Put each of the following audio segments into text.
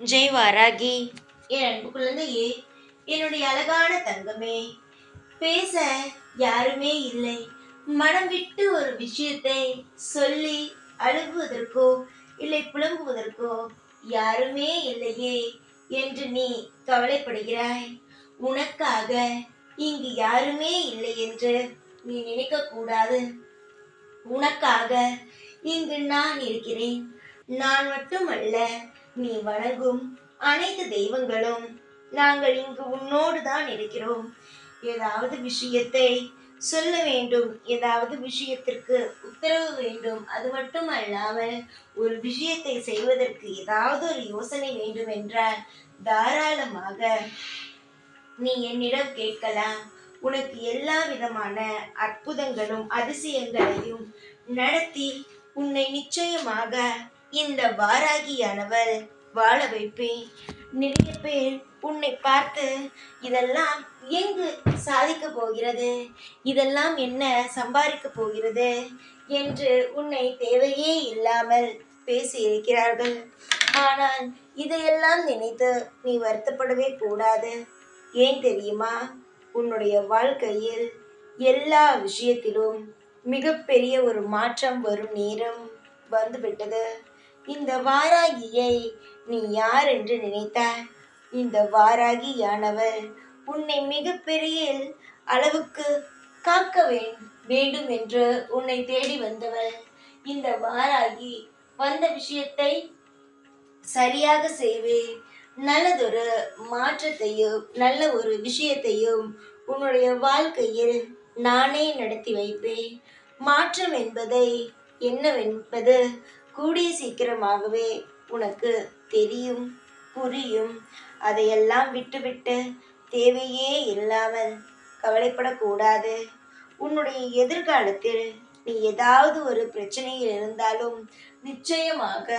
ஜெய் வாராகி. என் அன்பு குழந்தையே என்னுடைய அழகான தங்கமே பேச யாருமே இல்லை. மனம் விட்டு ஒரு விஷயத்தை சொல்லி அழுகுவதற்கோ இல்லை புலம்புவதற்கோ யாருமே இல்லையே என்று நீ கவலைப்படுகிறாய். உனக்காக இங்கு யாருமே இல்லை என்று நீ நினைக்க கூடாது. உனக்காக இங்கு நான் இருக்கிறேன். நான் மட்டுமல்ல நீ வணங்கும் அனைத்து தெய்வங்களும் நாங்கள் இங்கு உன்னோடு தான் இருக்கிறோம். ஏதாவது விஷயத்தை சொல்ல வேண்டும் ஏதாவது விஷயத்திற்கு உத்தரவு வேண்டும். அது மட்டும் அல்லாமல் ஒரு விஷயத்தை செய்வதற்கு ஏதாவது ஒரு யோசனை வேண்டும் என்றால் தாராளமாக நீ என்னிடம் கேட்கலாம். உனக்கு எல்லா விதமான அற்புதங்களும் அதிசயங்களையும் நடத்தி உன்னை நிச்சயமாக இந்த வாராகியானவள் வாழ வைப்பேன் நிறைய பேர் உன்னை பார்த்து இதெல்லாம் எங்கு சாதிக்க போகிறது? இதெல்லாம் என்ன சம்பாதிக்க போகிறது? என்று உன்னை தேவையே இல்லாமல் பேசியிருக்கிறார்கள். ஆனால் இதையெல்லாம் நினைத்து நீ வருத்தப்படவே கூடாது. ஏன் தெரியுமா? உன்னுடைய வாழ்க்கையில் எல்லா விஷயத்திலும் மிகப்பெரிய ஒரு மாற்றம் வரும் நேரம் வந்துவிட்டது. இந்த வாராகியை நீ யார் என்று நினைத்தாய்? இந்த வாராகியானவர் உன்னை மிகப்பெரிய அளவுக்கு காக்க வேண்டும் என்று உன்னை தேடி வந்தவள் இந்த வாராகி வந்த விஷயத்தை சரியாக செய்வேன் நல்லதொரு மாற்றத்தையும் நல்ல ஒரு விஷயத்தையும் உன்னுடைய வாழ்க்கையில் நானே நடத்தி வைப்பேன். மாற்றம் என்பதை என்னவென்பது கூடிய சீக்கிரமாகவே உனக்கு தெரியும் புரியும். அதையெல்லாம் விட்டுவிட்டு தேவையே இல்லாமல் கவலைப்படக்கூடாது. உன்னுடைய எதிர்காலத்தில் நீ ஏதாவது ஒரு பிரச்சனையில் இருந்தாலும் நிச்சயமாக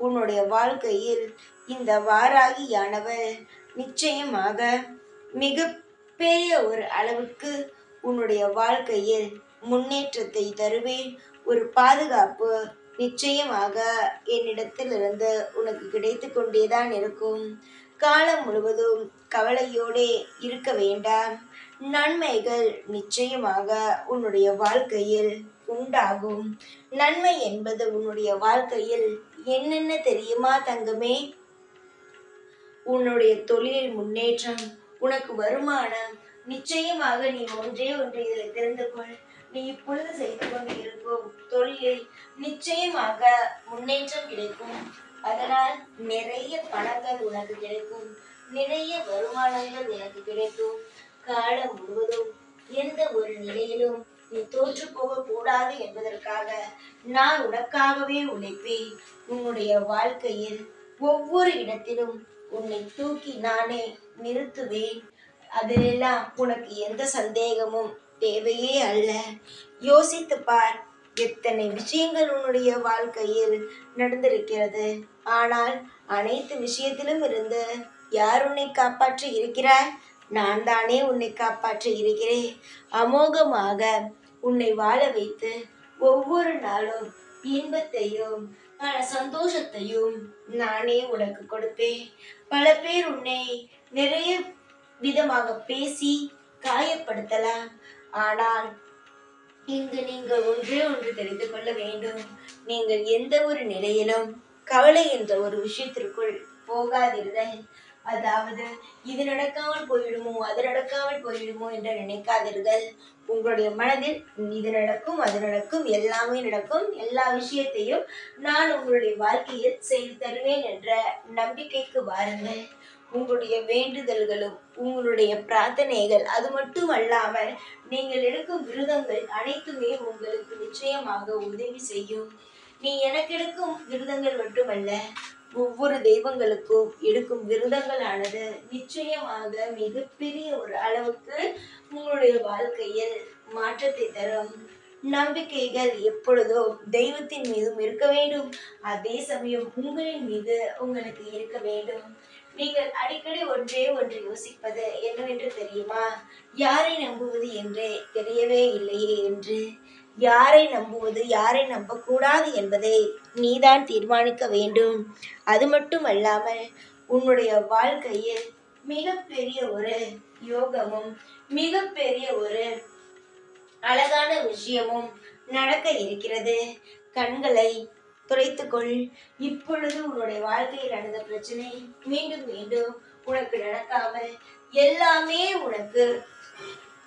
உன்னுடைய வாழ்க்கையில் இந்த வாராகியானவர் நிச்சயமாக மிக பெரிய ஒரு அளவுக்கு உன்னுடைய வாழ்க்கையில் முன்னேற்றத்தை தருவேன். ஒரு பாதுகாப்பு நிச்சயமாக என்னிடத்திலிருந்து உனக்கு கிடைத்து கொண்டேதான் இருக்கும். காலம் முழுவதும் கவலையோடே இருக்க வேண்டாம். நன்மைகள் நிச்சயமாக உன்னுடைய வாழ்க்கையில் உண்டாகும். நன்மை என்பது உன்னுடைய வாழ்க்கையில் என்னென்ன தெரியுமா தங்கமே? உன்னுடைய தொழிலில் முன்னேற்றம் உனக்கு வருமானம் நிச்சயமாக நீ ஒன்றே ஒன்று இதில் தெரிந்து கொள். நீ இப்பொழுது செய்து கொண்டு இருக்கும் தொழிலில் நிச்சயமாக முன்னேற்றம் கிடைக்கும். அதனால் நிறைய பணங்கள் உனக்கு கிடைக்கும். நிறைய வருமானங்கள் உனக்கு கிடைக்கும். காலம் முழுவதும் எந்த ஒரு நிலையிலும் நீ தோற்று போக கூடாது என்பதற்காக நான் உனக்காகவே உழைப்பேன். உன்னுடைய வாழ்க்கையில் ஒவ்வொரு இடத்திலும் உன்னை தூக்கி நானே நிறுத்துவேன். அதிலெல்லாம் உனக்கு எந்த சந்தேகமும் தேவையே அல்ல. யோசித்து பார் எத்தனை விஷயங்கள் உன்னுடைய வாழ்க்கையில் நடந்திருக்கிறது. ஆனால் அனைத்து விஷயத்திலும் இருந்து யார் உன்னை காப்பாற்றி இருக்கிறார்? நான் தானே உன்னை காப்பாற்றி இருக்கிறேன். அமோகமாக உன்னை வாழ வைத்து ஒவ்வொரு நாளும் இன்பத்தையும் பல சந்தோஷத்தையும் நானே உனக்கு கொடுப்பேன். பல பேர் உன்னை நிறைய விதமாக பேசி காயப்படுத்தலாம். ஆனால் இங்கு நீங்கள் ஒன்றே ஒன்று தெரிந்து கொள்ள வேண்டும். நீங்கள் எந்த ஒரு நிலையிலும் கவலை என்ற ஒரு விஷயத்திற்குள் போகாதீர்கள் அதாவது இது நடக்காமல் போயிடுமோ அது நடக்காமல் போயிடுமோ என்று நினைக்காதீர்கள். உங்களுடைய மனதில் இது நடக்கும் அது நடக்கும் எல்லாமே நடக்கும். எல்லா விஷயத்தையும் நான் உங்களுடைய வாழ்க்கையில் செய்து தருவேன் என்ற நம்பிக்கைக்கு வாருங்கள். உங்களுடைய வேண்டுதல்களும் உங்களுடைய பிரார்த்தனைகள் அது மட்டும் அல்லாமல் நீங்கள் எடுக்கும் விருதங்கள் அனைத்துமே உங்களுக்கு நிச்சயமாக உதவி செய்யும். நீ எனக்கு எடுக்கும் விருதங்கள் மட்டுமல்ல ஒவ்வொரு தெய்வங்களுக்கும் எடுக்கும் விருதங்களானது நிச்சயமாக மிகப்பெரிய ஒரு அளவுக்கு உங்களுடைய வாழ்க்கையில் மாற்றத்தை தரும். நம்பிக்கைகள் எப்பொழுதோ தெய்வத்தின் மீதும் இருக்க வேண்டும். அதே சமயம் உங்களின் மீது உங்களுக்கு இருக்க வேண்டும். நீங்கள் அடிக்கடி ஒன்றே ஒன்று யோசிப்பது என்னவென்று தெரியுமா? யாரை நம்புவது என்றே தெரியவே இல்லையே என்று. யாரை நம்புவது யாரை நம்பக்கூடாது என்பதை நீதான் தீர்மானிக்க வேண்டும். அது மட்டும் அல்லாமல் உன்னுடைய வாழ்க்கையில் மிகப்பெரிய ஒரு யோகமும் மிகப்பெரிய ஒரு அழகான விஷயமும் நடக்க இருக்கிறது. கண்களை துடைத்துக்கொள் இப்பொழுது உன்னுடைய வாழ்க்கையில் நடந்த பிரச்சனை மீண்டும் மீண்டும் உனக்கு நடக்காமல் எல்லாமே உனக்கு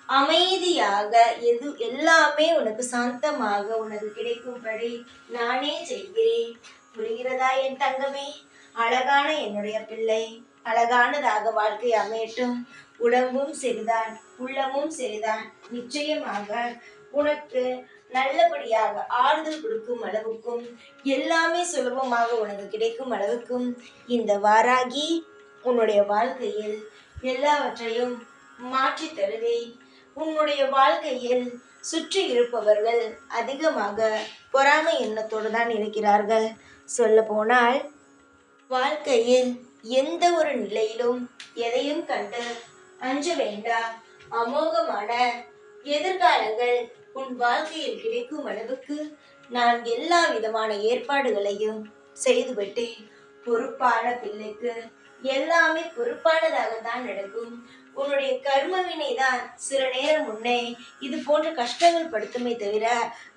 அமைதியாக எது எல்லாமே உனக்கு சாந்தமாக உனக்கு கிடைக்கும்படி நானே செய்கிறேன். புரிகிறதா என் தங்கமே? அழகான என்னுடைய பிள்ளை. அழகானதாக வாழ்க்கை அமையட்டும். உடம்பும் சரிதான் உள்ளமும் சரிதான் நிச்சயமாக உனக்கு நல்லபடியாக ஆறுதல் கொடுக்கும் அளவுக்கும் எல்லாமே சுலபமாக உனக்கு கிடைக்கும் அளவுக்கும் இந்த வாராகி உன்னுடைய வாழ்க்கையில் எல்லாவற்றையும் மாற்றி தருவேன் உன்னுடைய வாழ்க்கையில் சுற்றி இருப்பவர்கள் அதிகமாக பொறாமை எண்ணத்தோடு தான் இருக்கிறார்கள். சொல்ல போனால் வாழ்க்கையில் எந்த ஒரு நிலையிலும் எதையும் கண்டு அஞ்ச வேண்டாம். அமோகமான எதிர்காலங்கள் உன் வாழ்க்கையில் கிடைக்கும் அளவுக்கு நான் எல்லா விதமான ஏற்பாடுகளையும் செய்துவிட்டேன் பொறுப்பான பிள்ளைக்கு எல்லாமே பொறுப்பானதாக தான் நடக்கும். உன்னுடைய கர்மவினை தான் சில நேரம் முன்னே இது போன்ற கஷ்டங்கள் படுத்துமே தவிர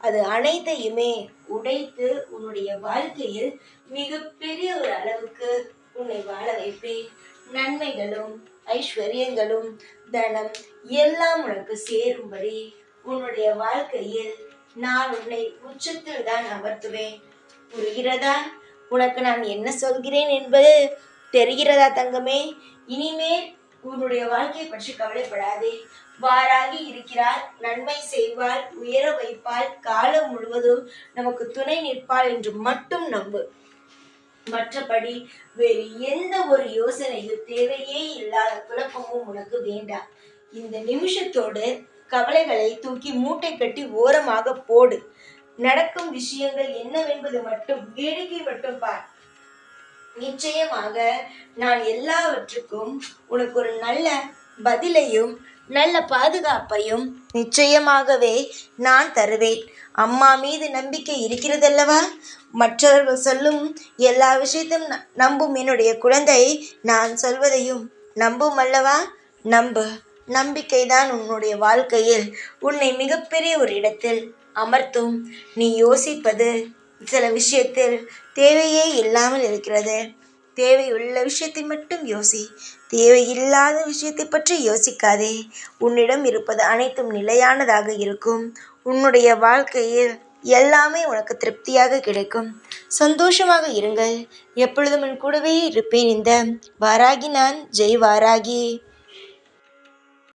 அது அனைத்தையுமே உடைத்து உன்னுடைய வாழ்க்கையில் மிகப்பெரிய ஒரு அளவுக்கு உன்னை வாழ வைப்பேன். நன்மைகளும் ஐஸ்வர்யங்களும் தனம் எல்லாம் உனக்கு சேரும்படி உன்னுடைய வாழ்க்கையில் நான் உன்னை உச்சத்தில் தான் அமர்த்துவேன். புரிகிறதா? உனக்கு நான் என்ன சொல்கிறேன் என்பது தெரிகிறதா தங்கமே? இனிமேல் உன்னுடைய வாழ்க்கையை பற்றி கவலைப்படாதே. வாராகி இருக்கிறாள் நன்மை செய்வாள் உயர வைப்பாள் காலம் முழுவதும் நமக்கு துணை நிற்பாள் என்று மட்டும் நம்பு. மற்றபடி வேறு எந்த ஒரு யோசனையும் தேவையே இல்லாத குழப்பமும் உனக்கு வேண்டாம். இந்த நிமிஷத்தோடு கவலைகளை தூக்கி மூட்டை கட்டி ஓரமாக போடு. நடக்கும் விஷயங்கள் என்னவென்பது மட்டும் வேடிக்கை மட்டும் பார். நிச்சயமாக நான் எல்லாவற்றுக்கும் உனக்கு ஒரு நல்ல பதிலையும் நல்ல பாதுகாப்பையும் நிச்சயமாகவே நான் தருவேன். அம்மா மீது நம்பிக்கை இருக்கிறதல்லவா? மற்றவர்கள் சொல்லும் எல்லா விஷயத்தையும் ந- நம்பும் என்னுடைய குழந்தை நான் சொல்வதையும் நம்பும் அல்லவா? நம்பு. நம்பிக்கைதான் உன்னுடைய வாழ்க்கையில். உன்னை மிகப்பெரிய ஒரு இடத்தில் அமர்த்தும். நீ யோசிப்பது சில விஷயத்தில் தேவையே இல்லாமல் இருக்கிறது. தேவையுள்ள விஷயத்தை மட்டும் யோசி. தேவையில்லாத விஷயத்தை பற்றி யோசிக்காதே. உன்னிடம் இருப்பது அனைத்தும் நிலையானதாக இருக்கும். உன்னுடைய வாழ்க்கையில் எல்லாமே உனக்கு திருப்தியாக கிடைக்கும். சந்தோஷமாக இருங்கள். எப்பொழுதும் என் கூடவே இருப்பேன் இந்த வாராகி நான். ஜெய் வாராகி.